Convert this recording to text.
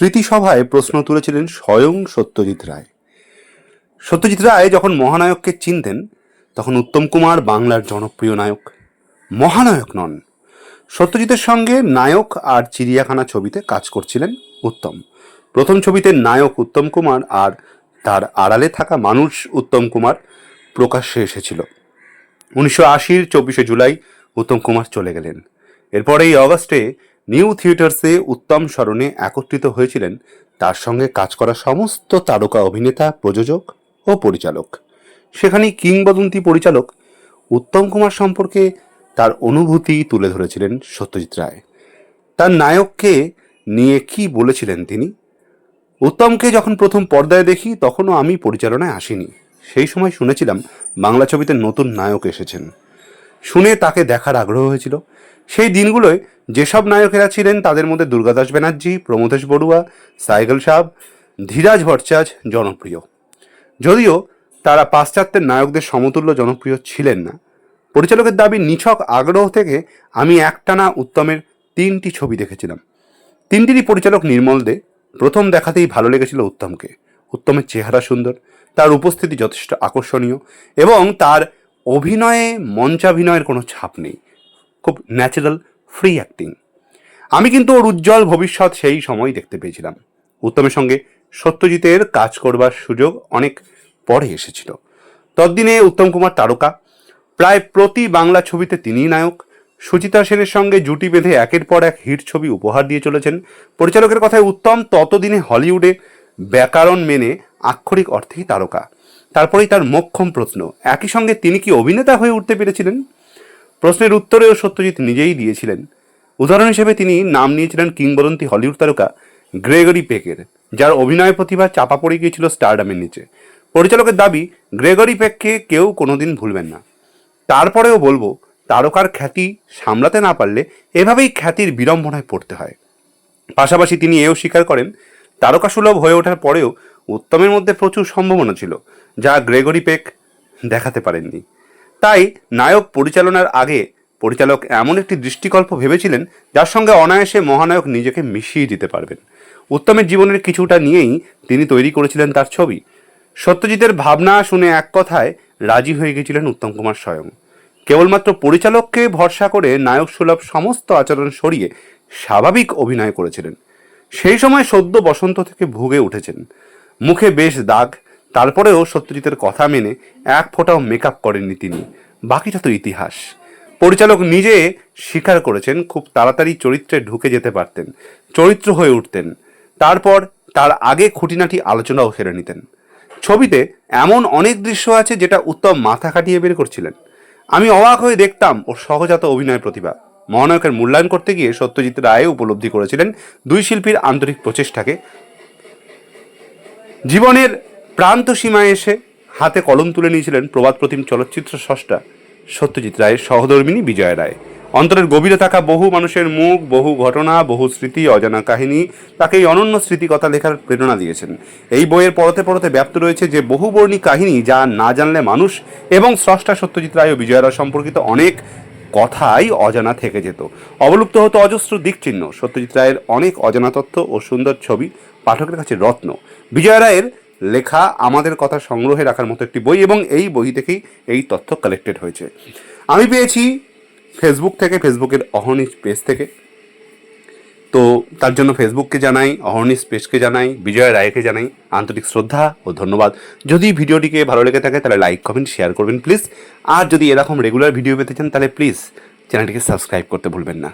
স্মৃতিসভায় প্রশ্ন তুলেছিলেন স্বয়ং সত্যজিৎ রায়। সত্যজিৎ রায় যখন মহানায়ককে চিনতেন, তখন উত্তম কুমার বাংলার জনপ্রিয় নায়ক। মহানায়ক নন। সত্যজিতের সঙ্গে নায়ক আর চিড়িয়াখানা ছবিতে কাজ করছিলেন উত্তম। প্রথম ছবিতে নায়ক উত্তম কুমার আর তার আড়ালে থাকা মানুষ উত্তম কুমার প্রকাশ্যে এসেছিল। উনিশশো আশির চব্বিশে জুলাই উত্তম কুমার চলে গেলেন। এরপরে এই অগস্টে নিউ থিয়েটার্সে উত্তম স্মরণে একত্রিত হয়েছিলেন তার সঙ্গে কাজ করা সমস্ত তারকা অভিনেতা, প্রযোজক ও পরিচালক। সেখানে কিংবদন্তি পরিচালক উত্তম কুমার সম্পর্কে তার অনুভূতি তুলে ধরেছিলেন সত্যজিৎ রায়। তার নায়ককে নিয়ে কি বলেছিলেন তিনি? উত্তমকে যখন প্রথম পর্দায় দেখি, তখনও আমি পরিচালনায় আসিনি। সেই সময় শুনেছিলাম বাংলা ছবিতে নতুন নায়ক এসেছেন। শুনে তাকে দেখার আগ্রহ হয়েছিল। সেই দিনগুলোয় যেসব নায়কেরা ছিলেন তাদের মধ্যে দুর্গাদাস ব্যানার্জি, প্রমোদেশ বড়ুয়া, সাইকেল সাহ ধীরাজ ভট্টাচার্য জনপ্রিয়। যদিও তারা পাশ্চাত্যের নায়কদের সমতুল্য জনপ্রিয় ছিলেন না। পরিচালকের দাবি, নিছক আগ্রহ থেকে আমি একটানা উত্তমের তিনটি ছবি দেখেছিলাম। তিনটিরই পরিচালক নির্মল দে। প্রথম দেখাতেই ভালো লেগেছিল উত্তমকে। উত্তমের চেহারা সুন্দর, তার উপস্থিতি যথেষ্ট আকর্ষণীয় এবং তার অভিনয়ে, মঞ্চাভিনয়ের কোনো ছাপ নেই। খুব ন্যাচারাল ফ্রি অ্যাক্টিং আমি কিন্তু ওর উজ্জ্বল ভবিষ্যৎ সেই সময় দেখতে পেয়েছিলাম। উত্তমের সঙ্গে সত্যজিতের কাজ করবার সুযোগ অনেক পরে এসেছিল। ততদিনে উত্তম কুমার তারকা, প্রায় প্রতি বাংলা ছবিতে তিনিই নায়ক। সুচিতা সেনের সঙ্গে জুটি বেঁধে একের পর এক হিট ছবি উপহার দিয়ে চলেছেন। পরিচালকের কথায় উত্তম ততদিনে হলিউডে ব্যাকরণ মেনে আক্ষরিক অর্থেই তারকা। তারপরেই তার মোক্ষম প্রশ্ন, একই সঙ্গে তিনি কি অভিনেতা হয়ে উঠতে পেরেছিলেন? প্রশ্নের উত্তরেও সত্যজিৎ নিজেই দিয়েছিলেন। উদাহরণ হিসেবে তিনি নাম নিয়েছিলেন কিংবদন্তি হলিউড তারকা গ্রেগরি পেকের, যার অভিনয় প্রতিভা চাপা পড়ে গিয়েছিল স্টারডামের নিচে। পরিচালকের দাবি, গ্রেগরি পেককে কেউ কোনোদিন ভুলবেন না। তারপরেও বলব, তারকার খ্যাতি সামলাতে না পারলে এভাবেই খ্যাতির বিড়ম্বনায় পড়তে হয়। পাশাপাশি তিনি এও স্বীকার করেন, তারকাসুলভ হয়ে ওঠার পরেও উত্তমের মধ্যে প্রচুর সম্ভাবনা ছিল, যা গ্রেগরি পেক দেখাতে পারেননি। তাই নায়ক পরিচালনার আগে পরিচালক এমন একটি দৃষ্টিকল্প ভেবেছিলেন, যার সঙ্গে অনায়াসে মহানায়ক নিজেকে মিশিয়ে দিতে পারবেন। উত্তমের জীবনের কিছুটা নিয়েই তিনি তৈরি করেছিলেন তার ছবি। সত্যজিতের ভাবনা শুনে এক কথায় রাজি হয়ে গেছিলেন উত্তম কুমার স্বয়ং। কেবলমাত্র পরিচালককে ভরসা করে নায়ক সুলভ সমস্ত আচরণ সরিয়ে স্বাভাবিক অভিনয় করেছিলেন। সেই সময় সদ্য বসন্ত থেকে ভুগে উঠেছেন। মুখে বেশ দাগ, তারপরেও সত্যজিতের কথা মেনে এক ফোঁটাও মেকআপ করেননি তিনি। বাকিটা তো ইতিহাস। পরিচালক নিজে স্বীকার করেছেন, খুব তাড়াতাড়ি চরিত্রে ঢুকে যেতে পারতেন, চরিত্র হয়ে উঠতেন। তারপর তার আগে খুঁটিনাটি আলোচনাও সেরে নিতেন। ছবিতে এমন অনেক দৃশ্য আছে যেটা উত্তম মাথা খাটিয়ে বের করছিলেন। আমি অবাক হয়ে দেখতাম ওর সহজাত অভিনয় প্রতিভা। মহানায়কের মূল্যায়ন করতে গিয়ে সত্যজিৎ রায় উপলব্ধি করেছিলেন দুই শিল্পীর আন্তরিক প্রচেষ্টাকে। জীবনের প্রান্ত সীমায় এসে হাতে কলম তুলে নিয়েছিলেন প্রবাদ প্রতিম চলচ্চিত্র স্রষ্টা সত্যজিৎ রায়ের সহধর্মিনী বিজয় রায়। অন্তরের গভীরে থাকা বহু মানুষের মুখ, বহু ঘটনা, বহু স্মৃতি, অজানা কাহিনী তাকে এই অনন্য স্মৃতিকথা লেখার প্রেরণা দিয়েছেন। এই বইয়ের পরতে পরতে ব্যাপ্ত রয়েছে যে বহুবর্ণী কাহিনী যা না জানলে মানুষ এবং স্রষ্টা সত্যজিৎ রায় ও বিজয় রায় সম্পর্কিত অনেক কথাই অজানা থেকে যেত। অবলুপ্ত হতো অজস্র দিকচিহ্ন। সত্যজিৎ রায়ের অনেক অজানা তথ্য ও সুন্দর ছবি পাঠকের কাছে রত্ন। বিজয় রায়ের লেখা আমাদের কথা সংগ্রহে রাখার মতো একটি বই এবং এই বই থেকেই এই তথ্য কালেক্টেড হয়েছে। আমি পেয়েছি ফেসবুক থেকে ফেসবুকের অহর্নিশ পেজ থেকে। তো তার জন্য ফেসবুককে জানাই, অহর্নিশ পেজকে জানাই, বিজয় রায়কে জানাই। আন্তরিক শ্রদ্ধা ও ধন্যবাদ। যদি ভিডিওটিকে ভালো লেগে থাকে, তাহলে লাইক কমেন্ট শেয়ার করবেন প্লিজ আর যদি এরকম রেগুলার ভিডিও পেতে চান, তাহলে প্লিজ চ্যানেলটিকে সাবস্ক্রাইব করতে ভুলবেন না।